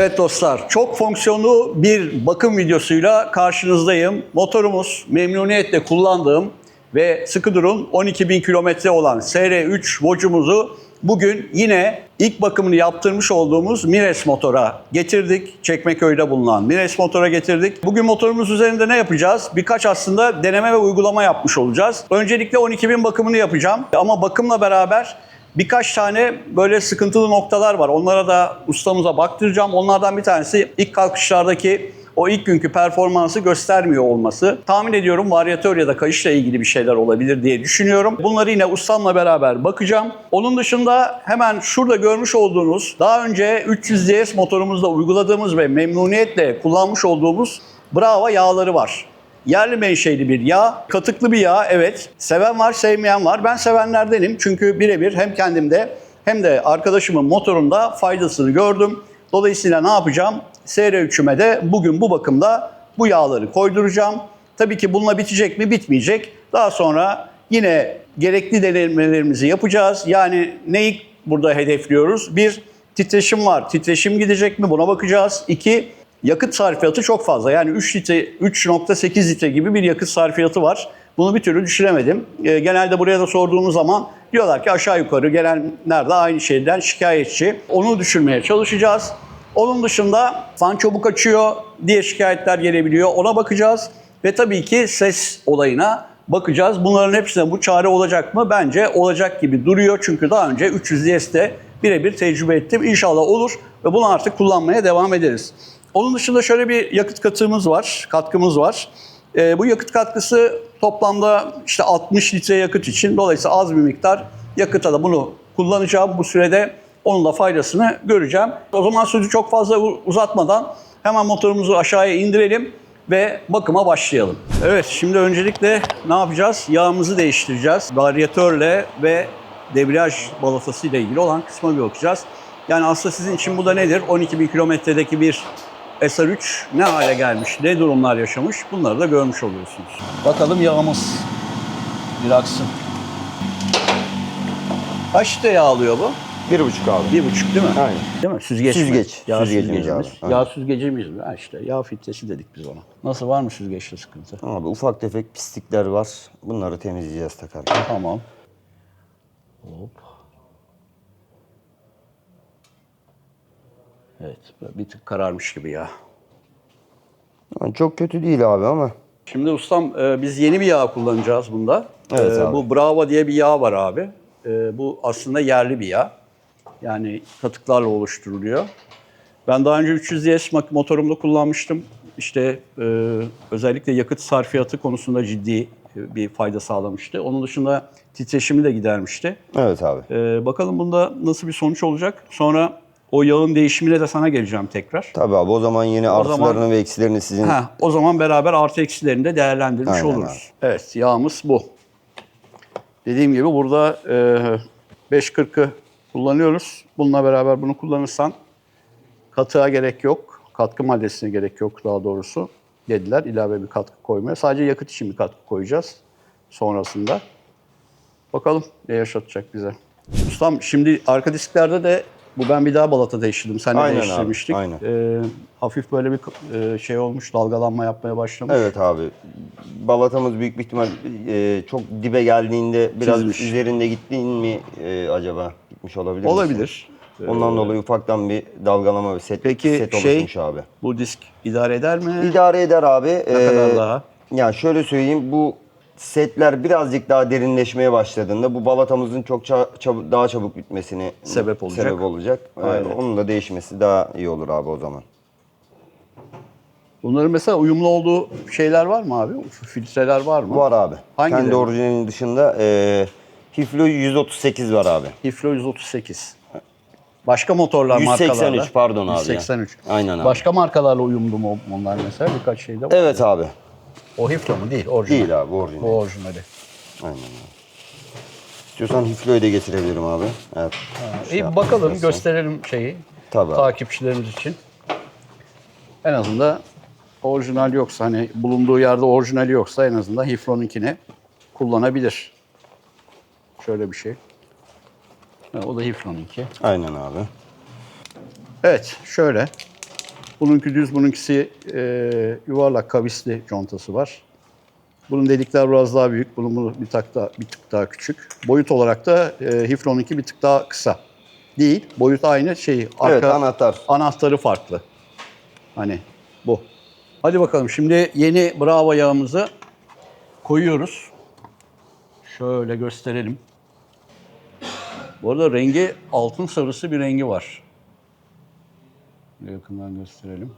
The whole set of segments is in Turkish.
Evet dostlar, çok fonksiyonlu bir bakım videosuyla karşınızdayım. Motorumuz memnuniyetle kullandığım ve sıkı durun 12.000 kilometre olan SR3 Vocu'muzu bugün yine ilk bakımını yaptırmış olduğumuz Mires motora getirdik. Çekmeköy'de bulunan Mires motora getirdik. Bugün motorumuz üzerinde ne yapacağız? Birkaç aslında deneme ve uygulama yapmış olacağız. Öncelikle 12.000 bakımını yapacağım ama bakımla beraber Birkaç tane böyle sıkıntılı noktalar var. Onlara da ustamıza baktıracağım. Onlardan bir tanesi ilk kalkışlardaki o ilk günkü performansı göstermiyor olması. Tahmin ediyorum varyatör ya da kayışla ilgili bir şeyler olabilir diye düşünüyorum. Bunları yine ustamla beraber bakacağım. Onun dışında hemen şurada görmüş olduğunuz daha önce 300 DS motorumuzda uyguladığımız ve memnuniyetle kullanmış olduğumuz Brava yağları var. Yerli menşeli bir yağ, katıklı bir yağ evet. Seven var, sevmeyen var. Ben sevenlerdenim çünkü birebir hem kendimde hem de arkadaşımın motorunda faydasını gördüm. Dolayısıyla ne yapacağım? SR3'üme de bugün bu bakımda bu yağları koyduracağım. Tabii ki bununla bitecek mi? Bitmeyecek. Daha sonra yine gerekli denemelerimizi yapacağız. Yani neyi burada hedefliyoruz? Bir, titreşim var. Titreşim gidecek mi? Buna bakacağız. İki, yakıt sarfiyatı çok fazla. Yani 3 litre, 3.8 litre gibi bir yakıt sarfiyatı var. Bunu bir türlü düşüremedim. Ee, genelde buraya da sorduğumuz zaman diyorlar ki aşağı yukarı gelenler de aynı şeyden şikayetçi. Onu düşürmeye çalışacağız. Onun dışında fan çabuk açıyor diye şikayetler gelebiliyor. Ona bakacağız. Ve tabii ki ses olayına bakacağız. Bunların hepsine bu çare olacak mı? Bence olacak gibi duruyor. Çünkü daha önce 300 DS'de birebir tecrübe ettim. İnşallah olur ve bunu artık kullanmaya devam ederiz. Onun dışında şöyle bir yakıt katığımız var, katkımız var. Ee, bu yakıt katkısı toplamda işte 60 litre yakıt için dolayısıyla az bir miktar yakıta da bunu kullanacağım. Bu sürede onun da faydasını göreceğim. O zaman sözü çok fazla uzatmadan hemen motorumuzu aşağıya indirelim ve bakıma başlayalım. Evet şimdi öncelikle ne yapacağız? Yağımızı değiştireceğiz. Varyatörle ve debriyaj balatası ile ilgili olan kısma bir bakacağız. Yani aslında sizin için bu da nedir? 12 bin kilometredeki bir SR3 ne hale gelmiş, ne durumlar yaşamış bunları da görmüş oluyorsunuz. Bakalım yağımız bir aksın. Kaç litre yağ alıyor bu? Bir buçuk abi. Bir buçuk değil mi? Aynen. Değil mi? Süzgeç mi? Süzgeç. Yağ Süzgecimiz süzgecimiz. abi. Yağ süzgecimiz mi? Ha işte yağ filtresi dedik biz ona. Nasıl var mı süzgeçte sıkıntı? Abi ufak tefek pislikler var. Bunları temizleyeceğiz takarken. Tamam. Hop. Evet, bir tık kararmış gibi ya. Yani çok kötü değil abi ama. Şimdi ustam e, biz yeni bir yağ kullanacağız bunda. Evet E, abi. Bu Bravo diye bir yağ var abi. E, bu aslında yerli bir yağ. Yani katıklarla oluşturuluyor. Ben daha önce 300 DS motorumda kullanmıştım. İşte e, özellikle yakıt sarfiyatı konusunda ciddi e, bir fayda sağlamıştı. Onun dışında titreşimi de gidermişti. Evet abi. E, bakalım bunda nasıl bir sonuç olacak. Sonra o yağın değişimine de sana geleceğim tekrar. Tabii abi o zaman yine artılarını zaman- ve eksilerini sizin Ha, o zaman beraber artı eksilerini de değerlendirmiş Aynen oluruz. Evet, yağımız bu. Dediğim gibi burada e, 5.40'ı kullanıyoruz. Bununla beraber bunu kullanırsan katığa gerek yok. Katkı maddesine gerek yok daha doğrusu dediler. ilave bir katkı koymaya. Sadece yakıt için bir katkı koyacağız sonrasında. Bakalım ne yaşatacak bize. Ustam şimdi arka disklerde de bu ben bir daha balata değiştirdim. Sen de Aynen abi, değiştirmiştik. aynen. Ee, hafif böyle bir e, şey olmuş, dalgalanma yapmaya başlamış. Evet abi. Balatamız büyük bir ihtimal e, çok dibe geldiğinde biraz Çizmiş. üzerinde gittin mi e, acaba gitmiş olabilir? Olabilir. Ondan dolayı ufaktan bir dalgalama ve set, Peki set şey, oluşmuş abi. bu disk idare eder mi? İdare eder abi. Ne kadar daha? Ya şöyle söyleyeyim bu setler birazcık daha derinleşmeye başladığında bu balatamızın çok ça- çabuk, daha çabuk bitmesini Sebep olacak. Sebep olacak. Ee, Aynen. onun da değişmesi daha iyi olur abi o zaman. Bunların mesela uyumlu olduğu şeyler var mı abi? Filtreler var mı? Var abi. Hangileri? Kendi orijinalinin dışında e, Hiflo 138 var abi. Hiflo 138. Başka motorlar 183 markalarla. pardon abi ya. 183. Aynen abi. Başka markalarla uyumlu mu bunlar mesela? Birkaç şeyde var. Evet abi. O Hiflo mu? Değil, orijinal. Değil abi orijinal. Bu orijinali. Aynen abi. İstiyorsan Hiflo'yu da getirebilirim abi. Evet. Şey İyi yapmak bakalım, istersen. gösterelim şeyi. Tabii abi. Takipçilerimiz için. En azından orijinal yoksa hani bulunduğu yerde orijinali yoksa en azından Hiflo'nunkini kullanabilir. Şöyle bir şey. Ha, o da Hiflo'nunki. Aynen abi. Evet, şöyle. Bununki düz, bununkisi e, yuvarlak kavisli contası var. Bunun delikler biraz daha büyük, bunun, bunun bir, tak daha, bir tık daha küçük. Boyut olarak da e, Hifron'unki bir tık daha kısa. Değil, boyut aynı şey. Evet, anahtar. Anahtarı farklı. Hani bu. Hadi bakalım şimdi yeni Bravo yağımızı koyuyoruz. Şöyle gösterelim. Bu arada rengi altın sarısı bir rengi var. Yakından gösterelim.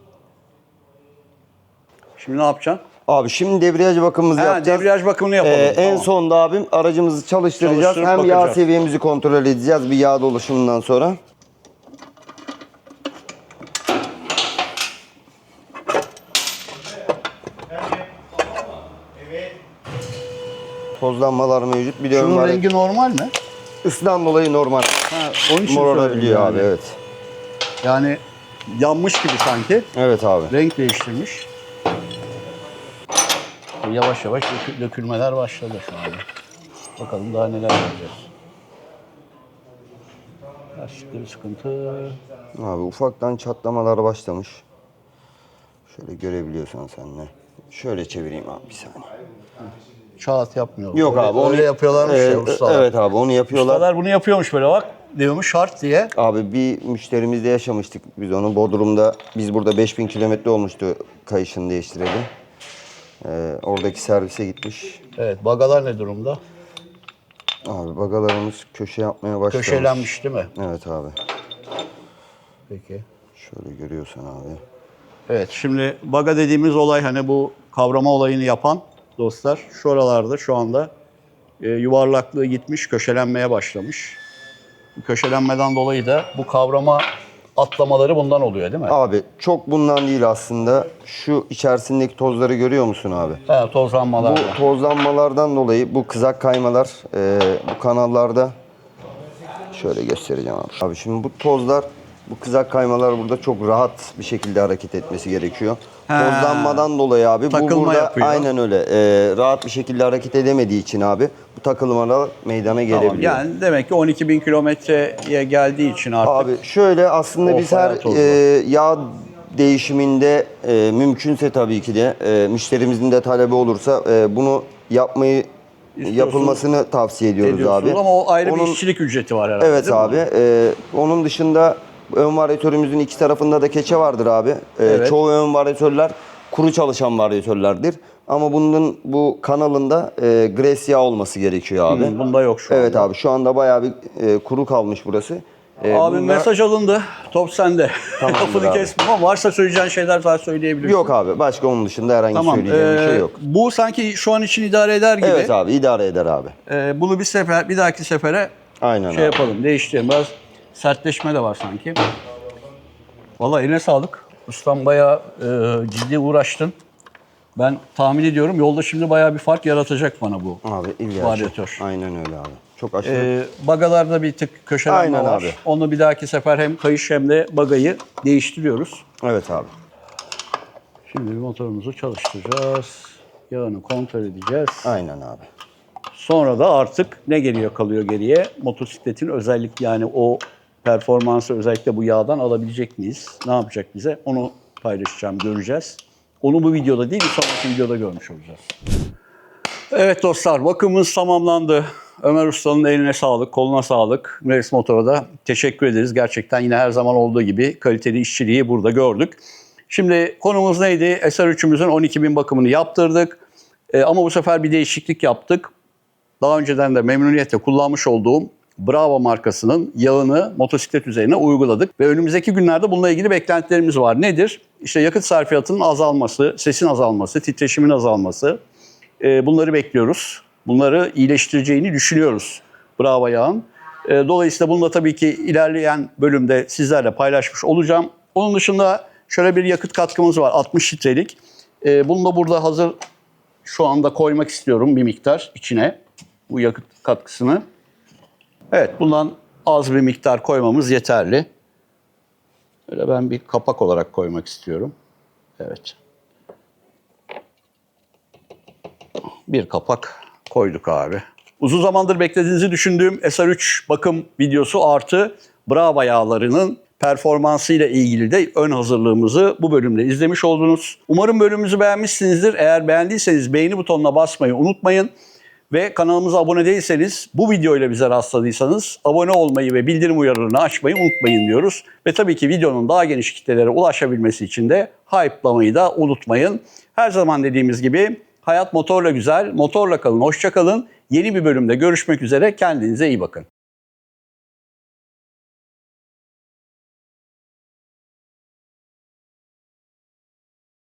Şimdi ne yapacaksın? Abi şimdi debriyaj bakımımızı Ha, yapacağız. debriyaj bakımını yapalım. Ee, En Tamam. sonda abim aracımızı çalıştıracağız. Çalıştırıp Hem yağ bakacağız. seviyemizi kontrol edeceğiz bir yağ dolaşımından sonra. Tozlanmalar mevcut. Bir de var. rengi normal mi? Isıdan dolayı normal. Ha, onun için Morarabiliyor söylüyorum abi yani. evet. Yani yanmış gibi sanki. Evet abi. Renk değiştirmiş. Yavaş yavaş dökü- dökülmeler başladı şu anda. Bakalım daha neler göreceğiz. Lastikte bir sıkıntı. Abi ufaktan çatlamalar başlamış. Şöyle görebiliyorsan sen de. Şöyle çevireyim abi bir saniye. Çağat yapmıyorlar. Yok Öyle- abi onu Öyle yapıyorlarmış ya ustalar. Evet abi onu yapıyorlar. Ustalar bunu yapıyormuş böyle bak. Diyormuş şart diye. Abi bir müşterimizde yaşamıştık biz onu. Bodrum'da biz burada 5000 kilometre olmuştu kayışını değiştireli. Ee, oradaki servise gitmiş. Evet bagalar ne durumda? Abi bagalarımız köşe yapmaya başlamış. Köşelenmiş değil mi? Evet abi. Peki. Şöyle görüyorsan abi. Evet şimdi baga dediğimiz olay hani bu kavrama olayını yapan dostlar şuralarda şu anda e, yuvarlaklığı gitmiş köşelenmeye başlamış. Köşelenmeden dolayı da bu kavrama atlamaları bundan oluyor değil mi? Abi çok bundan değil aslında. Şu içerisindeki tozları görüyor musun abi? He, tozlanmalar. Bu tozlanmalardan dolayı bu kızak kaymalar e, bu kanallarda şöyle göstereceğim abi. Abi şimdi bu tozlar bu kızak kaymalar burada çok rahat bir şekilde hareket etmesi gerekiyor. He. Tozlanmadan dolayı abi bu Takılma burada yapıyor. aynen öyle e, rahat bir şekilde hareket edemediği için abi bu takılmalar meydana gelebiliyor. Tamam, yani demek ki 12 bin kilometreye geldiği için artık Abi şöyle aslında biz her e, yağ değişiminde e, mümkünse tabii ki de e, müşterimizin de talebi olursa e, bunu yapmayı İstiyorsun, yapılmasını tavsiye ediyoruz ediyorsunuz abi. ama o ayrı Onun- bir işçilik ücreti var herhalde Evet değil mi? abi. e, onun dışında ön varyatörümüzün iki tarafında da keçe vardır abi. E, Evet. Çoğu ön varyatörler kuru çalışan varyatörlerdir. Ama bunun bu kanalında e, gres yağ olması gerekiyor abi. Hı, bunda yok şu Evet anda. abi şu anda bayağı bir e, kuru kalmış burası. E, Abi bunda- mesaj alındı. Top sende. Tamamdır Lafını abi. kesme ama varsa söyleyeceğin şeyler daha söyleyebilirsin. Yok abi. Başka onun dışında herhangi Tamam. söyleyeceğim bir ee, şey yok. Bu sanki şu an için idare eder gibi. Evet abi idare eder abi. Ee, bunu bir sefer, bir dahaki sefere Aynen şey abi. yapalım, değiştirelim. Biraz sertleşme de var sanki. Vallahi eline sağlık. Ustam bayağı e, ciddi uğraştın. Ben tahmin ediyorum yolda şimdi bayağı bir fark yaratacak bana bu. Abi illa Varyatör. Aynen öyle abi. Çok aşırı. Ee, bagalarda bir tık köşelenme Aynen var. abi. Onu bir dahaki sefer hem kayış hem de bagayı değiştiriyoruz. evet abi. Şimdi bir motorumuzu çalıştıracağız. Yağını kontrol edeceğiz. Aynen abi. Sonra da artık ne geliyor kalıyor geriye? Motosikletin özellik yani o performansı özellikle bu yağdan alabilecek miyiz? Ne yapacak bize? Onu paylaşacağım, göreceğiz. Onu bu videoda değil, bir sonraki videoda görmüş olacağız. Evet dostlar, bakımımız tamamlandı. Ömer Usta'nın eline sağlık, koluna sağlık. Meris Motor'a da teşekkür ederiz. Gerçekten yine her zaman olduğu gibi kaliteli işçiliği burada gördük. Şimdi konumuz neydi? SR3'ümüzün 12.000 bakımını yaptırdık. Ee, ama bu sefer bir değişiklik yaptık daha önceden de memnuniyetle kullanmış olduğum Bravo markasının yağını motosiklet üzerine uyguladık. Ve önümüzdeki günlerde bununla ilgili beklentilerimiz var. Nedir? İşte yakıt sarfiyatının azalması, sesin azalması, titreşimin azalması. Ee, bunları bekliyoruz. Bunları iyileştireceğini düşünüyoruz Bravo yağın. Ee, dolayısıyla bunu tabii ki ilerleyen bölümde sizlerle paylaşmış olacağım. Onun dışında şöyle bir yakıt katkımız var 60 litrelik. Ee, bunu da burada hazır şu anda koymak istiyorum bir miktar içine bu yakıt katkısını. Evet bundan az bir miktar koymamız yeterli. Böyle ben bir kapak olarak koymak istiyorum. Evet. Bir kapak koyduk abi. Uzun zamandır beklediğinizi düşündüğüm SR3 bakım videosu artı Brava yağlarının performansıyla ilgili de ön hazırlığımızı bu bölümde izlemiş oldunuz. Umarım bölümümüzü beğenmişsinizdir. Eğer beğendiyseniz beğeni butonuna basmayı unutmayın. Ve kanalımıza abone değilseniz, bu videoyla bize rastladıysanız abone olmayı ve bildirim uyarılarını açmayı unutmayın diyoruz. Ve tabii ki videonun daha geniş kitlelere ulaşabilmesi için de hype'lamayı da unutmayın. Her zaman dediğimiz gibi hayat motorla güzel, motorla kalın, hoşça kalın. Yeni bir bölümde görüşmek üzere, kendinize iyi bakın.